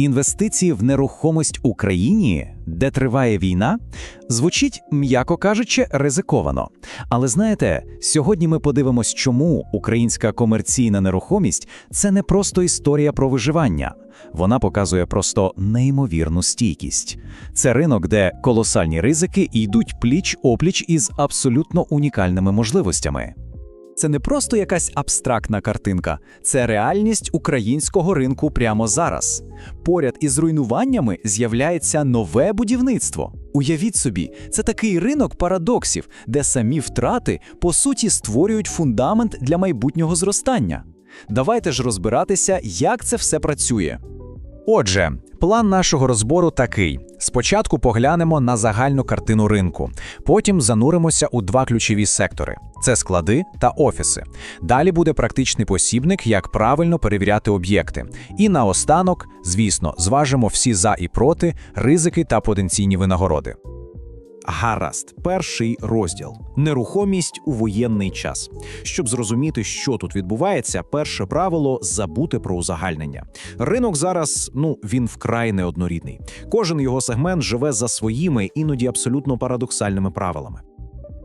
Інвестиції в нерухомість Україні, де триває війна, звучить, м'яко кажучи, ризиковано. Але знаєте, сьогодні ми подивимось, чому українська комерційна нерухомість це не просто історія про виживання. Вона показує просто неймовірну стійкість. Це ринок, де колосальні ризики йдуть пліч опліч із абсолютно унікальними можливостями. Це не просто якась абстрактна картинка, це реальність українського ринку прямо зараз. Поряд із руйнуваннями з'являється нове будівництво. Уявіть собі, це такий ринок парадоксів, де самі втрати по суті створюють фундамент для майбутнього зростання. Давайте ж розбиратися, як це все працює. Отже, план нашого розбору такий: спочатку поглянемо на загальну картину ринку, потім зануримося у два ключові сектори: це склади та офіси. Далі буде практичний посібник, як правильно перевіряти об'єкти. І наостанок, звісно, зважимо всі за і проти, ризики та потенційні винагороди. Гаразд, перший розділ нерухомість у воєнний час. Щоб зрозуміти, що тут відбувається, перше правило забути про узагальнення. Ринок зараз ну він вкрай неоднорідний. Кожен його сегмент живе за своїми, іноді абсолютно парадоксальними правилами.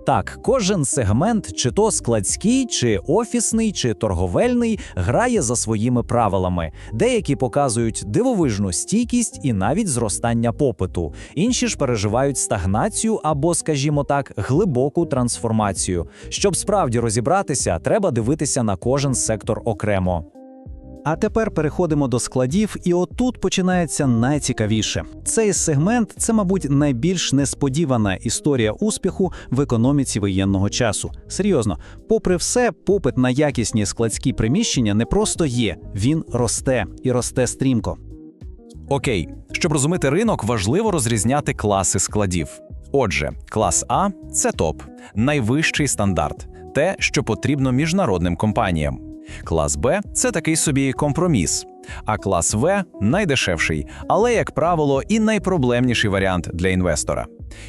Так, кожен сегмент, чи то складський, чи офісний, чи торговельний, грає за своїми правилами. Деякі показують дивовижну стійкість і навіть зростання попиту. Інші ж переживають стагнацію або, скажімо так, глибоку трансформацію. Щоб справді розібратися, треба дивитися на кожен сектор окремо. А тепер переходимо до складів, і отут починається найцікавіше. Цей сегмент це, мабуть, найбільш несподівана історія успіху в економіці воєнного часу. Серйозно, попри все, попит на якісні складські приміщення не просто є, він росте і росте стрімко. Окей, щоб розуміти ринок, важливо розрізняти класи складів. Отже, клас А це топ, найвищий стандарт, те, що потрібно міжнародним компаніям. Клас Б це такий собі компроміс, а клас В найдешевший, але, як правило, і найпроблемніший варіант для інвестора.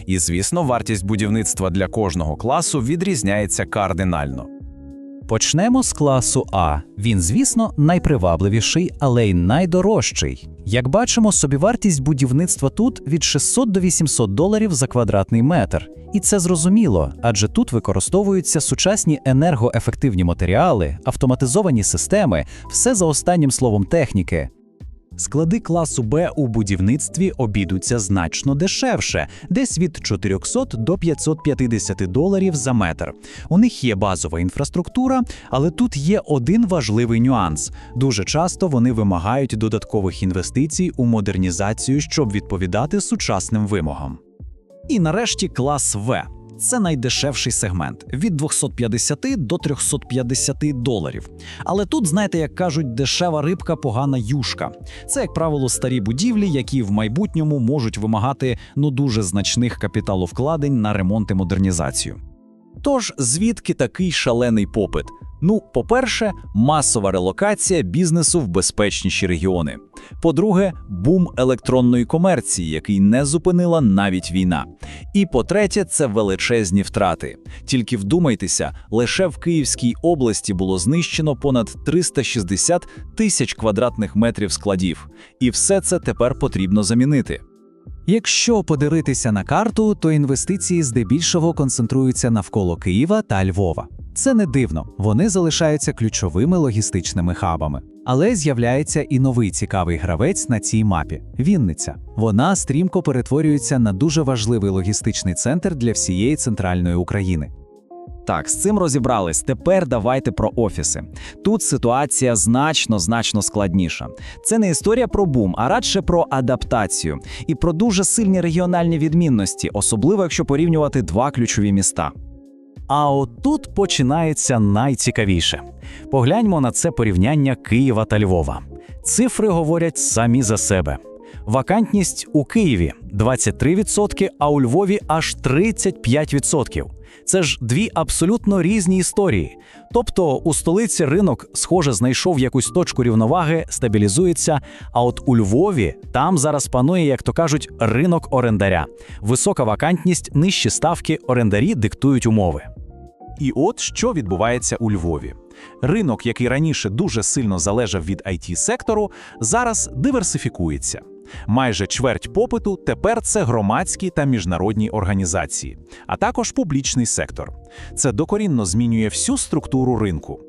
І, звісно, вартість будівництва для кожного класу відрізняється кардинально. Почнемо з класу А. Він, звісно, найпривабливіший, але й найдорожчий. Як бачимо, собівартість будівництва тут від 600 до 800 доларів за квадратний метр. І це зрозуміло, адже тут використовуються сучасні енергоефективні матеріали, автоматизовані системи, все за останнім словом техніки. Склади класу Б у будівництві обійдуться значно дешевше, десь від 400 до 550 доларів за метр. У них є базова інфраструктура, але тут є один важливий нюанс: дуже часто вони вимагають додаткових інвестицій у модернізацію, щоб відповідати сучасним вимогам. І нарешті клас В. Це найдешевший сегмент від 250 до 350 доларів. Але тут, знаєте, як кажуть, дешева рибка, погана юшка. Це, як правило, старі будівлі, які в майбутньому можуть вимагати ну дуже значних капіталовкладень на ремонт і модернізацію. Тож, звідки такий шалений попит? Ну, по-перше, масова релокація бізнесу в безпечніші регіони. По-друге, бум електронної комерції, який не зупинила навіть війна. І по-третє, це величезні втрати. Тільки вдумайтеся, лише в Київській області було знищено понад 360 тисяч квадратних метрів складів, і все це тепер потрібно замінити. Якщо подивитися на карту, то інвестиції здебільшого концентруються навколо Києва та Львова. Це не дивно, вони залишаються ключовими логістичними хабами. Але з'являється і новий цікавий гравець на цій мапі Вінниця. Вона стрімко перетворюється на дуже важливий логістичний центр для всієї центральної України. Так, з цим розібрались. Тепер давайте про офіси. Тут ситуація значно значно складніша. Це не історія про бум, а радше про адаптацію і про дуже сильні регіональні відмінності, особливо якщо порівнювати два ключові міста. А от тут починається найцікавіше. Погляньмо на це порівняння Києва та Львова. Цифри говорять самі за себе. Вакантність у Києві 23%, а у Львові аж 35%. Це ж дві абсолютно різні історії. Тобто у столиці ринок, схоже, знайшов якусь точку рівноваги, стабілізується. А от у Львові там зараз панує, як то кажуть, ринок орендаря. Висока вакантність, нижчі ставки, орендарі диктують умови. І от що відбувається у Львові. Ринок, який раніше дуже сильно залежав від it сектору зараз диверсифікується. Майже чверть попиту тепер це громадські та міжнародні організації, а також публічний сектор. Це докорінно змінює всю структуру ринку.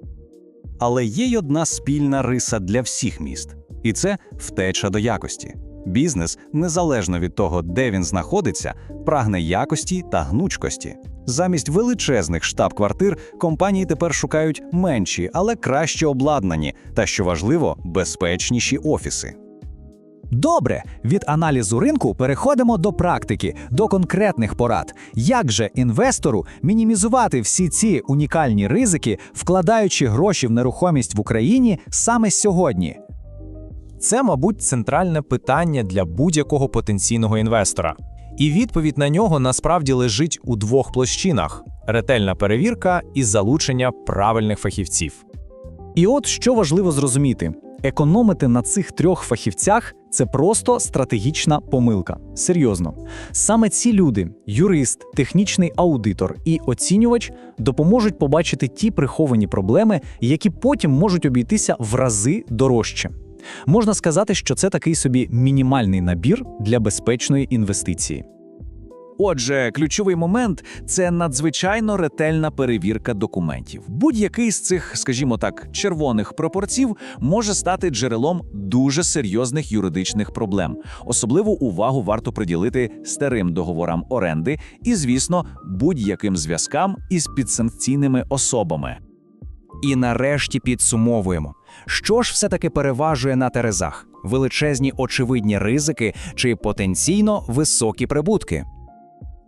Але є й одна спільна риса для всіх міст, і це втеча до якості. Бізнес, незалежно від того, де він знаходиться, прагне якості та гнучкості. Замість величезних штаб-квартир компанії тепер шукають менші, але краще обладнані та, що важливо, безпечніші офіси. Добре, від аналізу ринку переходимо до практики, до конкретних порад. Як же інвестору мінімізувати всі ці унікальні ризики, вкладаючи гроші в нерухомість в Україні саме сьогодні? Це, мабуть, центральне питання для будь-якого потенційного інвестора. І відповідь на нього насправді лежить у двох площинах: ретельна перевірка і залучення правильних фахівців. І от що важливо зрозуміти: економити на цих трьох фахівцях це просто стратегічна помилка. Серйозно, саме ці люди, юрист, технічний аудитор і оцінювач, допоможуть побачити ті приховані проблеми, які потім можуть обійтися в рази дорожче. Можна сказати, що це такий собі мінімальний набір для безпечної інвестиції. Отже, ключовий момент це надзвичайно ретельна перевірка документів. Будь-який з цих, скажімо так, червоних пропорців може стати джерелом дуже серйозних юридичних проблем. Особливу увагу варто приділити старим договорам оренди і, звісно, будь-яким зв'язкам із підсанкційними особами. І нарешті підсумовуємо, що ж все-таки переважує на терезах: величезні очевидні ризики чи потенційно високі прибутки.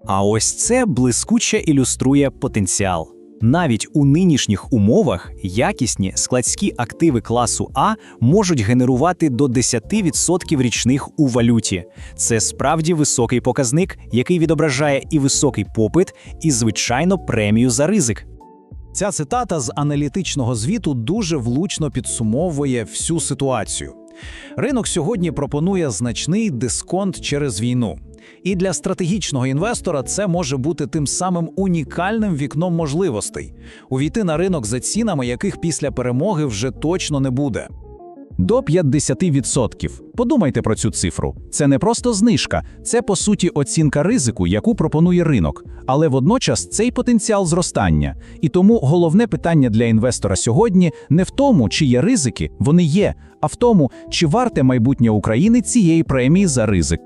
А ось це блискуче ілюструє потенціал. Навіть у нинішніх умовах якісні складські активи класу А можуть генерувати до 10% річних у валюті. Це справді високий показник, який відображає і високий попит, і звичайно премію за ризик. Ця цитата з аналітичного звіту дуже влучно підсумовує всю ситуацію. Ринок сьогодні пропонує значний дисконт через війну. І для стратегічного інвестора це може бути тим самим унікальним вікном можливостей увійти на ринок за цінами, яких після перемоги вже точно не буде. До 50%. Подумайте про цю цифру. Це не просто знижка, це по суті оцінка ризику, яку пропонує ринок, але водночас цей потенціал зростання. І тому головне питання для інвестора сьогодні не в тому, чи є ризики, вони є, а в тому, чи варте майбутнє України цієї премії за ризик.